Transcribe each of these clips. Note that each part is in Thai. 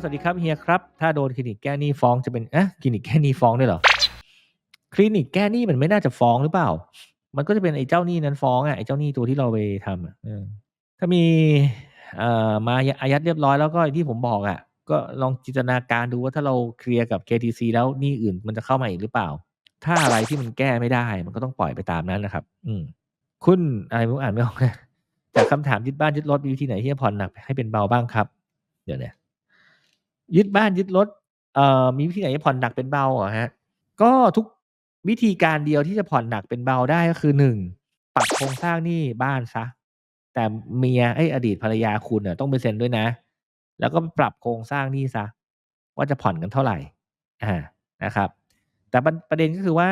สวัสดีครับเฮียครับ ถ้าโดนคลินิกแก้หนี้ฟ้องจะเป็นเอ๊ะคลินิกแก้หนี้ฟ้องด้วยเหรอคลินิกแก้หนี้มันไม่น่าจะฟ้องหรือเปล่า มันก็จะเป็นไอ้เจ้าหนี้นั้นฟ้องอะไอ้เจ้าหนี้ตัวที่เราไปทำอะถ้ามีเอ่อมาอายัดเรียบร้อยแล้วก็ที่ผมบอกอะก็ลองจินตนาการดูว่าถ้าเราเคลียร์กับ KTC แล้วหนี้อื่นมันจะเข้ามาอีกหรือเปล่า ถ้าอะไรที่มันแก้ไม่ได้ มันก็ต้องปล่อยไปตามนั้นนะครับ อืม คุณอะไรไม่รู้อ่านไม่ออกจากคำถามยึดบ้านยึดรถมีวิธีไหนที่จะผ่อนหนักให้เป็นเบาบ้างครับ เดี๋ยวนะ ยึดบ้านยึดรถเอ่อมีวิธีไหนจะผ่อนหนักเป็นเบาเหรอฮะก็ทุกวิธีการเดียวที่จะผ่อนหนักเป็นเบาได้ก็คือหนึ่งปรับโครงสร้างหนี้บ้านซะแต่เมียเอ้อดีตภรรยาคุณเน่ะต้องไปเซ็นด้วยนะ แล้วก็ปรับโครงสร้างหนี้ซะว่าจะผ่อนกันเท่าไหร่อ่านะครับ แต่ประประเด็นก็คือว่า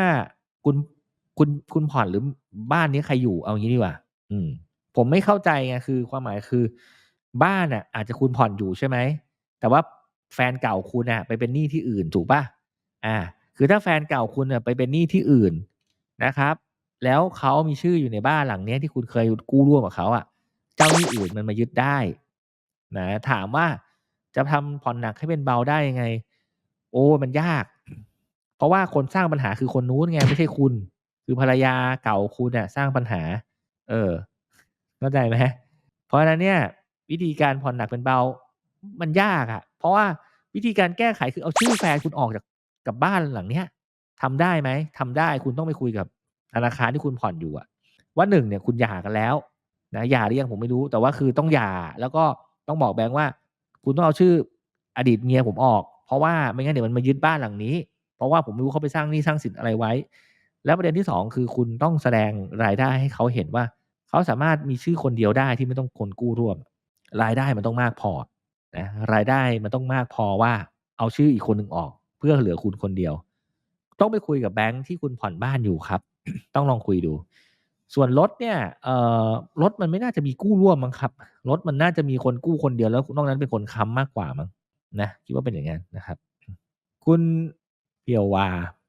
คุณคุณคุณผ่อนหรือบ้านนี้ใครอยู่เอางี้ดีกว่า อืม ผมไม่เข้าใจไงคือ ความหมายคือ บ้านน่ะ อาจจะคุณผ่อนอยู่ใช่ไหมแต่ว่า แฟนเก่าคุณน่ะไปเป็นหนี้ที่อื่นถูกป่ะอ่า คือถ้าแฟนเก่าคุณน่ะไปเป็นหนี้ที่อื่นนะครับ แล้วเขามีชื่ออยู่ในบ้านหลังเนี้ยที่คุณเคยกู้ร่วมกับเขาอะเจ้าหนี้อื่นมันมายึดได้นะถามว่าจะทำผ่อนหนักให้เป็นเบาได้ยังไง โอ้มันยาก เพราะว่าคนสร้างปัญหาคือคนนู้นไงไม่ใช่คุณ คือภรรยาเก่าคุณน่ะสร้างปัญหา เออเข้าใจไหมเพราะฉะนั้นเนี่ย วิธีการผ่อนหนักเป็นเบา มันยากอะเพราะว่า วิธีการแก้ไขคือเอาชื่อแฟนคุณออกจากกับบ้านหลังเนี้ยทำได้ไหมทำได้คุณต้องไปคุยกับธนาคารที่คุณผ่อนอยู่อะว่าหนึ่งเนี่ยคุณหย่ากันแล้วนะหย่าหรือยังผมไม่รู้ แต่ว่าคือต้องหย่าแล้วก็ต้องบอกแบงค์ว่า คุณต้องเอาชื่ออดีตเมียผมออก เพราะว่าไม่งั้นเดี๋ยวมันมายึดบ้านหลังนี้ เพราะว่าผมไม่รู้เขาไปสร้างหนี้สร้างสินอะไรไว้ แล้วประเด็นที่สองคือคุณต้องแสดงรายได้ให้เขาเห็นว่า เขาสามารถมีชื่อคนเดียวได้ที่ไม่ต้องคนกู้ร่วม รายได้มันต้องมากพอ นะรายได้มันต้องมากพอว่าเอาชื่ออีกคนหนึ่งออก เพื่อเหลือคุณคนเดียว ต้องไปคุยกับแบงค์ที่คุณผ่อนบ้านอยู่ครับ ต้องลองคุยดู ส่วนรถเนี่ยเอ่อรถมันไม่น่าจะมีกู้ร่วมมั้งครับรถมันน่าจะมีคนกู้คนเดียวแล้วนอกนั้นเป็นคนค้ำมากกว่ามั้งนะคิดว่าเป็นอย่างนั้นนะครับ คุณเพียววา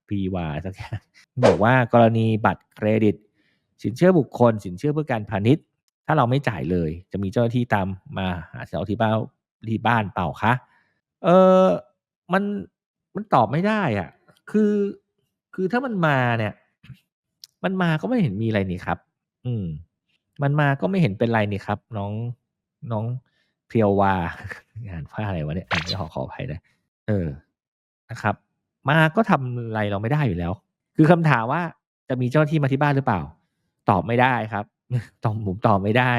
พีวาสักอย่างบอกว่ากรณีบัตรเครดิต สินเชื่อบุคคล สินเชื่อเพื่อการพาณิชย์ ถ้าเราไม่จ่ายเลย จะมีเจ้าหน้าที่ตามมาหาเราที่บ้าน ที่บ้านเปล่าคะเออมันมันตอบไม่ได้อะ คือคือถ้ามันมาเนี่ย มันมาก็ไม่เห็นมีอะไรนี่ครับ อืม มันมาก็ไม่เห็นเป็นไรนี่ครับ น้องน้องเพียววางานว่าอะไรวะเนี่ยอันนี้ขอขออภัยนะเออนะครับ มาก็ทำอะไรเราไม่ได้อยู่แล้ว คือคำถามว่าจะมีเจ้าหน้าที่มาที่บ้านหรือเปล่า ตอบไม่ได้ครับตอบผมตอบไม่ได้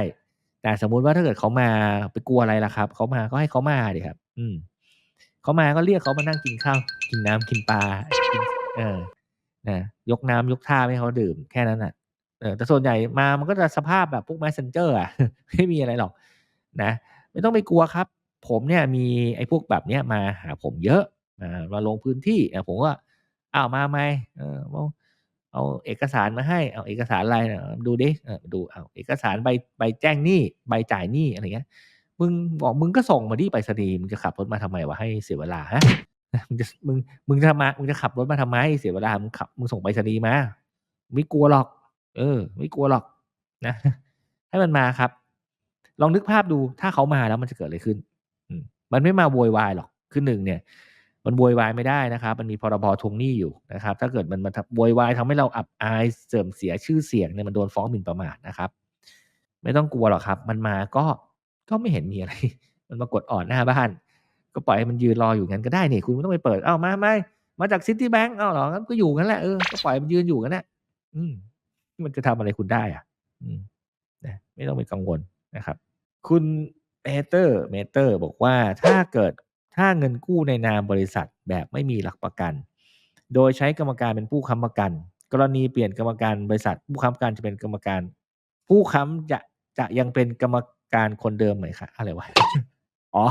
แต่สมมุติว่าถ้าเกิดเขามาไปกลัวอะไรล่ะครับเขามาก็ให้เขามาดิครับ อืมเขามาก็เรียกเขามานั่งกินข้าวกินน้ำกินปลาเออนะยกน้ำยกท่าให้เขาดื่มแค่นั้นอะเออแต่ส่วนใหญ่มามันก็จะสภาพแบบพวก messenger อะไม่มีอะไรหรอก นะ ไม่ต้องไปกลัวครับ ผมเนี่ยมีไอ้พวกแบบเนี้ยมาหาผมเยอะอ่ามาลงพื้นที่อ่าผมก็อ้าวมาไหมเออ เอาเอกสารมาให้ เอาเอกสารอะไรนี่ยดูดิดูเอาเอกสารใบใบแจ้งหนี้ใบจ่ายหนี้อะไรเงี้ย มึงบอกมึงก็ส่งมาที่ไปรษณีย์มึงจะขับรถมาทำไมวะให้เสียเวลาฮะมึงจะมึงมึงจะมามึงจะขับรถมาทำไมเสียเวลามึงขับมึงส่งไปรษณีย์มาไม่กลัวหรอก เออ ไม่กลัวหรอกนะ ให้มันมาครับ ลองนึกภาพดูถ้าเขามาแล้วมันจะเกิดอะไรขึ้นอืมมันไม่มาโวยวายหรอกคือหนึ่งเนี่ย มันโวยวายไม่ได้นะครับ มันมีพรบทวงหนี้อยู่นะครับ ถ้าเกิดมันมาโวยวายทำให้เราอับอายเสื่อมเสียชื่อเสียงเนี่ยมันโดนฟ้องหมิ่นประมาทนะครับ ไม่ต้องกลัวหรอกครับ มันมาก็ก็ไม่เห็นมีอะไร มันมากดอ่อนหน้าบ้าน ก็ปล่อยให้มันยืนรออยู่งั้นก็ได้นี่คุณไม่ต้องไปเปิดเอ้ามาไม่มาจากซิตี้แบงก์เอ้าหรองั้นก็อยู่งั้นแหละเออก็ปล่อยมันยืนอยู่งั้นแหละอืมมันจะทำอะไรคุณได้อะ อืมนะไม่ต้องไปกังวลนะครับ คุณเมเตอร์เมเตอร์บอกว่าถ้าเกิด ถ้าเงินกู้ในนามบริษัทแบบไม่มีหลักประกัน โดยใช้กรรมการเป็นผู้ค้ำประกัน กรณีเปลี่ยนกรรมการบริษัท ผู้ค้ำประกันจะเป็นกรรมการ ผู้ค้ำจะจะยังเป็นกรรมการคนเดิมไหมคะอะไรวะอ๋อ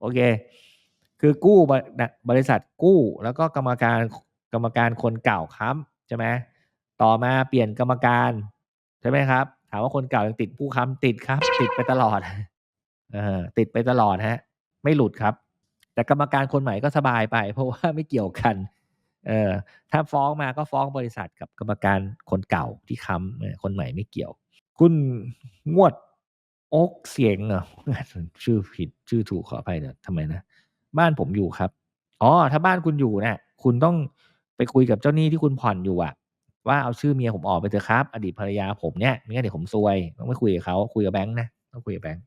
โอเค คือกู้บริบริษัทกู้แล้วก็กรรมการกรรมการคนเก่าค้ำใช่ไหมต่อมาเปลี่ยนกรรมการใช่ไหมครับ ถามว่าคนเก่ายังติดผู้ค้ำติดครับ ติดไปตลอดเออติดไปตลอดฮะ ไม่หลุดครับ แต่กรรมการคนใหม่ก็สบายไป เพราะว่าไม่เกี่ยวกันเออถ้าฟ้องมาก็ฟ้องบริษัทกับกรรมการคนเก่าที่ค้ำคนใหม่ไม่เกี่ยว คุณงวดโอ๊กเสียงเหรอชื่อผิดชื่อถูกขออภัยเนี่ยทำไมนะ บ้านผมอยู่ครับอ๋อถ้าบ้านคุณอยู่เนี่ยคุณต้องไปคุยกับเจ้าหนี้ที่คุณผ่อนอยู่อะว่าเอาชื่อเมียผมออกไปเถอะครับ อดีตภรรยาผมเนี่ยไม่งั้นเดี๋ยวผมซวยต้องไปคุยกับเขาคุยกับแบงก์นะต้องคุยกับแบงก์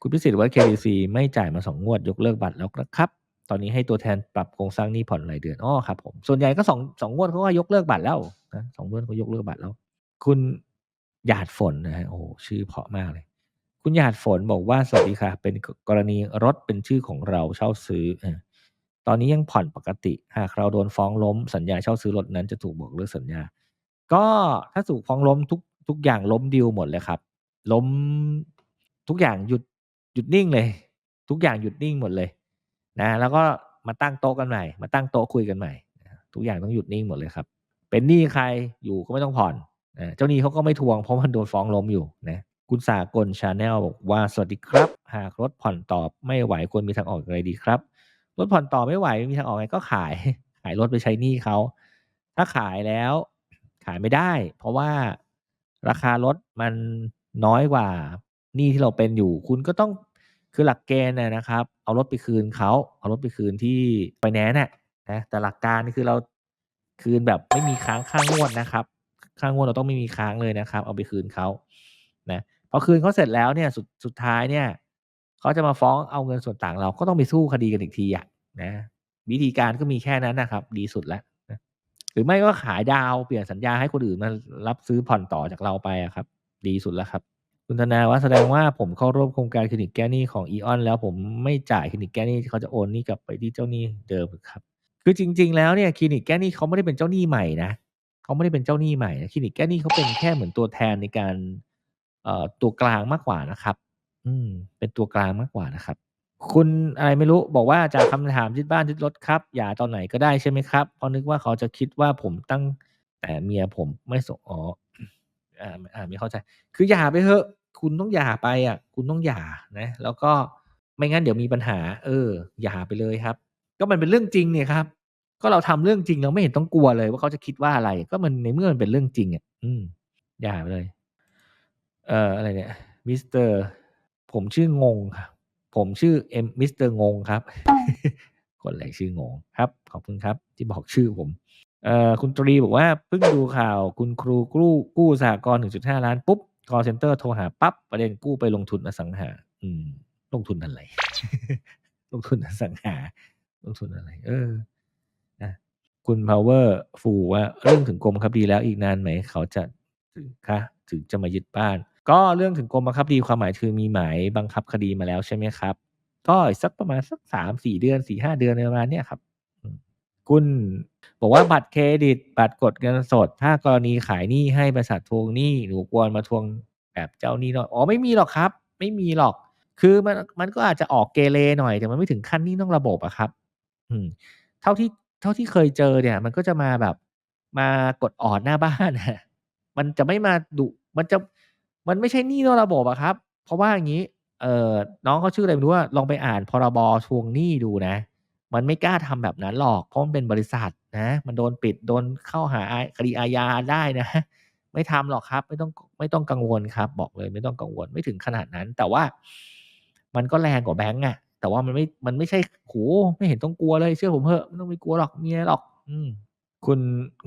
คุณพิสิทธิ์ว่า KBC ไม่จ่ายมา 2 งวดยกเลิกบัตรแล้วนะครับ ตอนนี้ให้ตัวแทนปรับโครงสร้างหนี้ผ่อนรายเดือนอ้อครับผมส่วนใหญ่ก็2 2งสองงวดเขาก็ยกเลิกบัตรแล้วนะ2งงวดเขายกเลิกบัตรแล้ว คุณหยาดฝนนะครับโอ้ชื่อเพาะมากเลย คุณหยาดฝนบอกว่าสวัสดีค่ะ เป็นกรณีรถเป็นชื่อของเราเช่าซื้อตอนนี้ยังผ่อนปกติหากเราโดนฟ้องล้มสัญญาเช่าซื้อรถนั้นจะถูกบอกเลิกสัญญา ก็ถ้าถูกฟ้องล้มทุกทุกอย่างล้มดีลหมดเลยครับ ล้มทุกอย่างหยุด หยุดนิ่งเลย ทุกอย่างหยุดนิ่งหมดเลยนะแล้วก็มาตั้งโต๊ะกันใหม่ มาตั้งโต๊ะคุยกันใหม่ ทุกอย่างต้องหยุดนิ่งหมดเลยครับ เป็นหนี้ใครอยู่ก็ไม่ต้องผ่อนเจ้าหนี้เขาก็ไม่ทวงเพราะมันโดนฟ้องล้มอยู่นะคุณสากลชาแนลบอกว่าสวัสดีครับ หากรถผ่อนต่อไม่ไหวควรมีทางออกอย่างไรดีครับ?รถผ่อนต่อไม่ไหวมีทางออกไงก็ขาย ขายรถไปใช้หนี้เขาถ้าขายแล้วขายไม่ได้ เพราะว่าราคารถมันน้อยกว่า หนี้ที่เราเป็นอยู่ คุณก็ต้องคือหลักเกณฑ์อะนะครับ เอารถไปคืนเขาเอารถไปคืนที่ไฟแนนซ์อะนะแต่หลักการคือเราคืนแบบไม่มีค้างค่างวดนะครับ ค่างวดเราต้องไม่มีค้างเลยนะครับ เอาไปคืนเขานะพอคืนเขาเสร็จแล้วเนี่ยสุดสุดท้ายเนี่ยเขาจะมาฟ้องเอาเงินส่วนต่างเราก็ต้องไปสู้คดีกันอีกทีอะนะวิธีการก็มีแค่นั้นนะครับ ดีสุดแล้วนะหรือไม่ก็ขายดาวเปลี่ยนสัญญาให้คนอื่นมารับซื้อผ่อนต่อจากเราไปอะครับ ดีสุดแล้วครับ คุณธนาว่าแสดงว่าผมเข้าร่วมโครงการคลินิกแก้หนี้ของ Aeon แล้วผมไม่จ่ายคลินิกแก้หนี้เขาจะโอนหนี้กลับไปที่เจ้าหนี้เดิมครับ?คือจริง ๆ แล้วเนี่ยคลินิกแก้หนี้เขาไม่ได้เป็นเจ้าหนี้ใหม่นะเขาไม่ได้เป็นเจ้าหนี้ใหม่นะคลินิกแก้หนี้เขาเป็นแค่เหมือนตัวแทนในการเอ่อตัวกลางมากกว่านะครับ อืม เป็นตัวกลางมากกว่านะครับ คุณอะไรไม่รู้บอกว่าจากคำถามยึดบ้านยึดรถครับหย่าตอนไหนก็ได้ใช่ไหมครับ?เพราะนึกว่าเขาจะคิดว่าผมตั้งแต่เมียผมไม่ส่งอ๋ออ่าอ่าไม่เข้าใจ คือหย่าไปเถอะ คุณต้องหย่าไปอะ คุณต้องหย่านะ แล้วก็ไม่งั้นเดี๋ยวมีปัญหา เออหย่าไปเลยครับ ก็มันเป็นเรื่องจริงเนี่ยครับ ก็เราทำเรื่องจริงเราไม่เห็นต้องกลัวเลย ว่าเขาจะคิดว่าอะไร ก็มันในเมื่อมันเป็นเรื่องจริงอะ อืมหย่าไปเลย เอ่ออะไรเนี่ยมิสเตอร์ผมชื่องงครับผมชื่อเอ็มมิสเตอร์งงครับ คนอะไรชื่องงครับ ขอบคุณครับ ที่บอกชื่อผมเอ่อคุณตรีบอกว่าเพิ่งดูข่าว คุณครูกู้กู้สหกรณ์1.5 ล้านปุ๊บ คอลเซนเตอร์โทรหาปั๊บประเด็นกู้ไปลงทุนอสังหา อืม ลงทุนอะไร ลงทุนอสังหา ลงทุนอะไร เออนะคุณ Power Full ว่าเรื่องถึงกรมบังคับดีแล้วอีกนานไหม เขาจะถึงคะถึงจะมายึดบ้าน ก็เรื่องถึงกรมบังคับคดีความหมายคือมีหมายบังคับคดีมาแล้วใช่ไหมครับ?ก็สักประมาณสัก3-4เดือน4-5เดือนอะไรประมาณเนี้ยครับ คุณ บอกว่าบัตรเครดิต บัตรกดเงินสด ถ้ากรณีขายหนี้ให้บริษัททวงหนี้หนูควรมาทวงแบบเจ้าหนี้นอกอ๋อไม่มีหรอกครับ ไม่มีหรอก คือมันมันก็อาจจะออกเกเรหน่อยแต่มันไม่ถึงขั้นนี้นอกระบบอะครับ อืม เท่าที่เท่าที่เคยเจอเนี่ย มันก็จะมาแบบมากดออดหน้าบ้านมันจะไม่มาดุมันจะมันไม่ใช่หนี้นอกระบบอะครับ เพราะว่าอย่างงี้ เออน้องเขาชื่ออะไรไม่รู้อะลองไปอ่านพรบทวงหนี้ดูนะ มันไม่กล้าทำแบบนั้นหรอกเพราะมันเป็นบริษัท นะมันโดนปิดโดนเข้าหาคดีอาญาได้นะ ไม่ทำหรอกครับ ไม่ต้องไม่ต้องกังวลครับ บอกเลยไม่ต้องกังวลไม่ถึงขนาดนั้น แต่ว่ามันก็แรงกว่าแบงก์อะแต่ว่ามันไม่มันไม่ใช่โอ้ไม่เห็นต้องกลัวเลยเชื่อผมเถอะไม่ต้องไปกลัวหรอกไม่มีอะไรหรอก อืมคุณ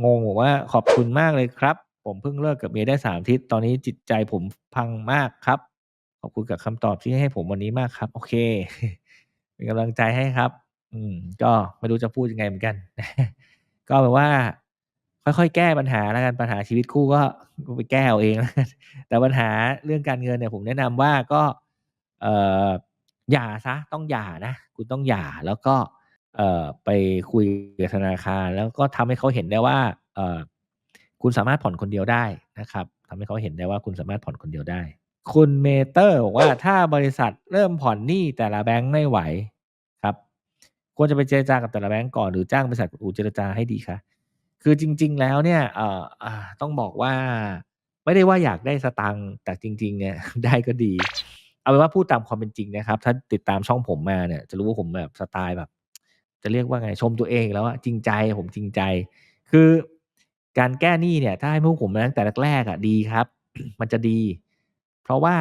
งงบอกว่าขอบคุณมากเลยครับ ผมเพิ่งเลิกกับเมียได้3อาทิตย์ตอนนี้จิตใจผมพังมากครับ ขอบคุณกับคำตอบที่ให้ผมวันนี้มากครับ โอเคเป็นกำลังใจให้ครับ อืม ก็ไม่รู้จะพูดยังไงเหมือนกัน ก็แบบว่า ค่อยๆ แก้ปัญหาแล้วกันปัญหาชีวิตคู่ก็ไปแก้เอาเองแล้วกันแต่ปัญหาเรื่องการเงินเนี่ยผมแนะนำว่าก็เอ่อหย่าเสียต้องหย่านะคุณต้องหย่าแล้วก็เอ่อไปคุยกับธนาคาร แล้วก็ทำให้เขาเห็นได้ว่าเอ่อคุณสามารถผ่อนคนเดียวได้นะครับทำให้เขาเห็นได้ว่าคุณสามารถผ่อนคนเดียวได้ คุณเมเตอร์บอกว่าถ้าบริษัทเริ่มผ่อนหนี้แต่ละแบงก์ไม่ไหว ควรจะไปเจรจากับแต่ละแบงก์ก่อนหรือจ้างบริษัทอู่เจรจาให้ดีคะ?คือจริง ๆ แล้วเนี่ยเอ่อต้องบอกว่าไม่ได้ว่าอยากได้สตางค์แต่จริง ๆ เนี่ยได้ก็ดี เอาเป็นว่าพูดตามความเป็นจริงนะครับ ถ้าติดตามช่องผมมาเนี่ย จะรู้ว่าผมแบบสไตล์แบบ จะเรียกว่าไงชมตัวเองแล้วอะจริงใจผมจริงใจ คือการแก้หนี้เนี่ยถ้าให้พวกผมมาตั้งแต่แรกๆอะดีครับ มันจะดี เพราะว่า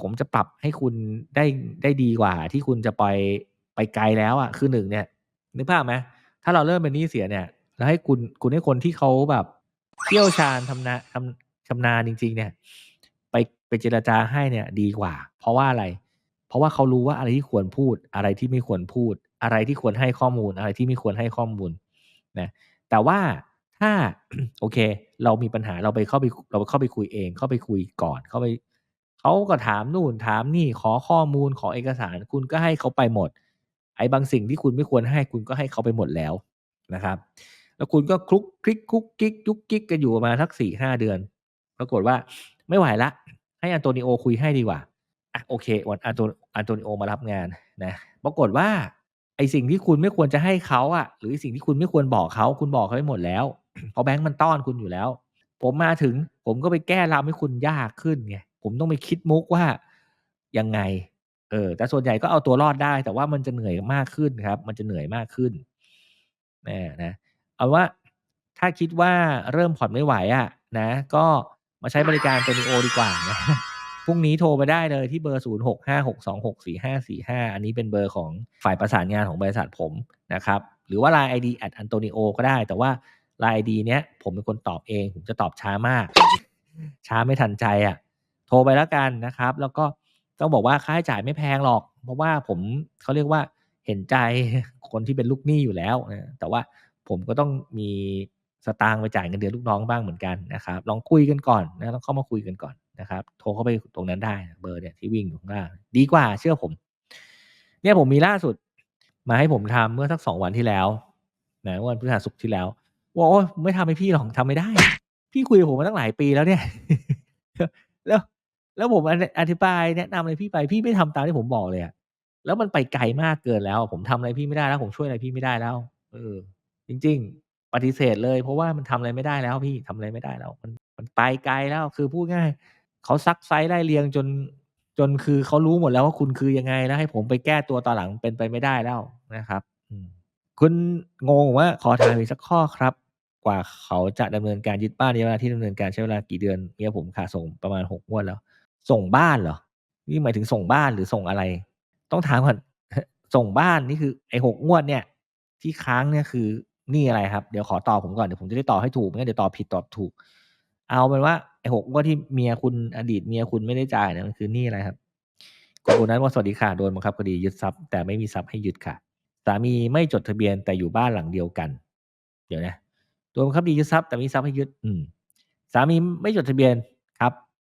ผมจะปรับให้คุณได้ได้ดีกว่า ที่คุณจะไปไป ไกลแล้วอะคือ1เนี่ยนึกภาพไหมถ้าเราเริ่มเป็นหนี้เสียเนี่ย แล้วให้คุณคุณให้คนที่เขาแบบเชี่ยวชาญทำนาทำชำนาญจริง ๆ เนี่ย ไปไปเจรจาให้เนี่ย ดีกว่า เพราะว่าอะไร เพราะว่าเขารู้ว่าอะไรที่ควรพูด อะไรที่ไม่ควรพูด อะไรที่ควรให้ข้อมูล อะไรที่ไม่ควรให้ข้อมูลนะแต่ว่าถ้าโอเค เรามีปัญหาเราไปเข้าไปเราไปเข้าไปคุยเอง เข้าไปคุยก่อน เข้าไปเขาก็ถามนู่นถามนี่ขอข้อมูลขอเอกสาร คุณก็ให้เขาไปหมด ไอ้บางสิ่งที่คุณไม่ควรให้คุณก็ให้เขาไปหมดแล้วนะครับ แล้วคุณก็คลุกคลิกกุ๊กกิ๊กจุ๊กกิ๊กกันอยู่ประมาณสัก4-5เดือน ปรากฏว่าไม่ไหวล้วให้อันโตนิโอคุยให้ดีกว่าอะโอเค วันอันโตอันโตนิโอมารับงานนะปรากฏว่าไอ้สิ่งที่คุณไม่ควรจะให้เขาอะหรือสิ่งที่คุณไม่ควรบอกเขาคุณบอกเขาไปหมดแล้วเพราะแบงก์มันต้อนคุณอยู่แล้ว ผมมาถึง ผมก็ไปแก้ลำให้คุณยากขึ้นไงผมต้องไปคิดมุกว่ายังไง เออแต่ส่วนใหญ่ก็เอาตัวรอดได้ แต่ว่ามันจะเหนื่อยมากขึ้นครับ มันจะเหนื่อยมากขึ้นอานะเอาว่าถ้าคิดว่าเริ่มผ่อนไม่ไหวอะนะ ก็มาใช้บริการโตนิโอดีกว่านะพรุ่งนี้โทรไปได้เลยที่เบอร์ 0656264545 อันนี้เป็นเบอร์ของฝ่ายประสานงานของบริษัทผมนะครับ หรือว่า LINE ID @antonio ก็ได้ แต่ว่า LINE ID เนี้ยผมเป็นคนตอบเอง ผมจะตอบช้ามาก ช้าไม่ทันใจอะ โทรไปแล้วกันนะครับ แล้วก็ ต้องบอกว่าค่าใช้จ่ายไม่แพงหรอก เพราะว่าผมเขาเรียกว่าเห็นใจคนที่เป็นลูกหนี้อยู่แล้วนะแต่ว่าผมก็ต้องมีสตางค์ไปจ่ายเงินเดือนลูกน้องบ้างเหมือนกันนะครับ ลองคุยกันก่อนนะต้องเข้ามาคุยกันก่อนนะครับ โทรเข้าไปตรงนั้นได้เบอร์เนี่ยที่วิ่งอยู่ข้างล่างดีกว่าเชื่อผม เนี่ยผมมีล่าสุด มาให้ผมทำเมื่อสัก2วันที่แล้วนะวันพฤหัสศุกร์ที่แล้วบอก"โอ๊ยไม่ทำให้พี่หรอกทำไม่ได้ พี่คุยกับผมมาตั้งหลายปีแล้วเนี่ย"แล้ว แล้วผมอธิบายแนะนำอะไรพี่ไปพี่ไม่ทำตามที่ผมบอกเลยอะแล้วมันไปไกลมากเกินแล้ว ผมทำอะไรพี่ไม่ได้แล้ว ผมช่วยอะไรพี่ไม่ได้แล้ว เออ จริง ๆ ปฏิเสธเลย เพราะว่ามันทำอะไรไม่ได้แล้ว พี่ทำอะไรไม่ได้แล้ว มันมันไปไกลแล้วคือพูดง่ายเขาซักไซ้ไล่เลียงจนจนคือเขารู้หมดแล้วว่าคุณคือยังไงแล้วให้ผมไปแก้ตัวตอนหลังเป็นไปไม่ได้แล้วนะครับคุณงงว่า"ขอถามอีกสักข้อครับ กว่าเขาจะดำเนินการยึดบ้านระยะเวลาที่ดำเนินการใช้เวลากี่เดือน?"เมียผมขาดส่งประมาณ6งวดแล้ว ส่งบ้านเหรอ?นี่หมายถึงส่งบ้านหรือส่งอะไร?ต้องถามก่อนส่งบ้านนี่คือไอ้6งวดเนี่ย ที่ค้างเนี่ยคือนี้อะไรครับ?เดี๋ยวขอตอบผมก่อนเดี๋ยวผมจะได้ตอบให้ถูกไม่งั้นเดี๋ยวตอบผิดตอบถูก เอาเป็นว่าไอ้6งวดที่เมียคุณอดีตเมียคุณไม่ได้จ่ายเนี่ยมันคือนี้อะไรครับ?คุณโบนัสว่า"สวัสดีค่ะโดนบังคับคดียึดทรัพย์แต่ไม่มีทรัพย์ให้ยึดค่ะสามีไม่จดทะเบียนแต่อยู่บ้านหลังเดียวกัน"เดี๋ยวนะ"โดนบังคับคดียึดทรัพย์แต่ไม่มีทรัพย์ให้ยึด"อืม"สามีไม่จดทะเบียน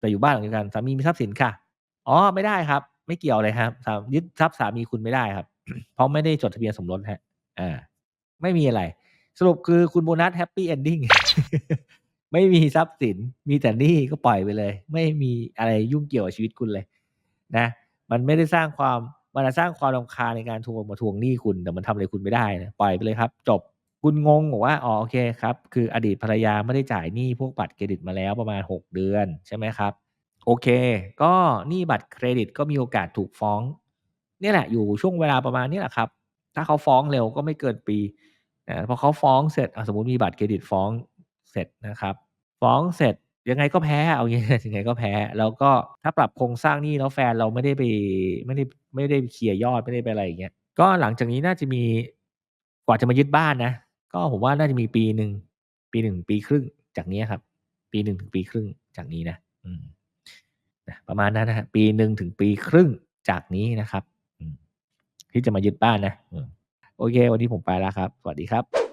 แต่อยู่บ้านหลังเดียวกันสามีมีทรัพย์สินค่ะ"อ๋อไม่ได้ครับ ไม่เกี่ยวเลยครับสายึดทรัพย์สามีคุณไม่ได้ครับ เพราะไม่ได้จดทะเบียนสมรสครับอาไม่มีอะไร สรุปคือคุณโบนัสแฮปปี้เอนดิ้งไม่มีทรัพย์สินมีแต่หนี้ก็ปล่อยไปเลย ไม่มีอะไรยุ่งเกี่ยวกับชีวิตคุณเลยนะ มันไม่ได้สร้างความมันอะสร้างความรำคาญในการโทรมาทวงหนี้คุณแต่มันทำอะไรคุณไม่ได้นะปล่อยไปเลยครับ จบ คุณงงบอกว่า"อ๋อโอเคครับคืออดีตภรรยาไม่ได้จ่ายหนี้พวกบัตรเครดิตมาแล้วประมาณ 6 เดือน"ใช่ไหมครับ โอเค ก็หนี้บัตรเครดิตก็มีโอกาสถูกฟ้องนี่แหละอยู่ช่วงเวลาประมาณนี้แหละครับ ถ้าเขาฟ้องเร็วก็ไม่เกินปีอาพอเขาฟ้องเสร็จอสมมติมีบัตรเครดิตฟ้องเสร็จนะครับ ฟ้องเสร็จยังไงก็แพ้เอางี้ยังไงก็แพ้ แล้วก็ถ้าปรับโครงสร้างหนี้แล้วแฟนเราไม่ได้ไปไม่ได้ไม่ได้เคลียร์ยอดไม่ได้ไปอะไรอย่างเงี้ยก็หลังจากนี้น่าจะมีกว่าจะมายึดบ้านนะ ก็ผมว่าน่าจะมีปีหนึ่งปีหนึ่งปีครึ่งจากนี้ครับ ปีหนึ่งถึงปีครึ่งจากนี้นะอืมนะประมาณนั้นนะฮะปีหนึ่งถึงปีครึ่งจากนี้นะครับที่จะมายึดบ้านนะโอเค วันนี้ผมไปแล้วครับ สวัสดีครับ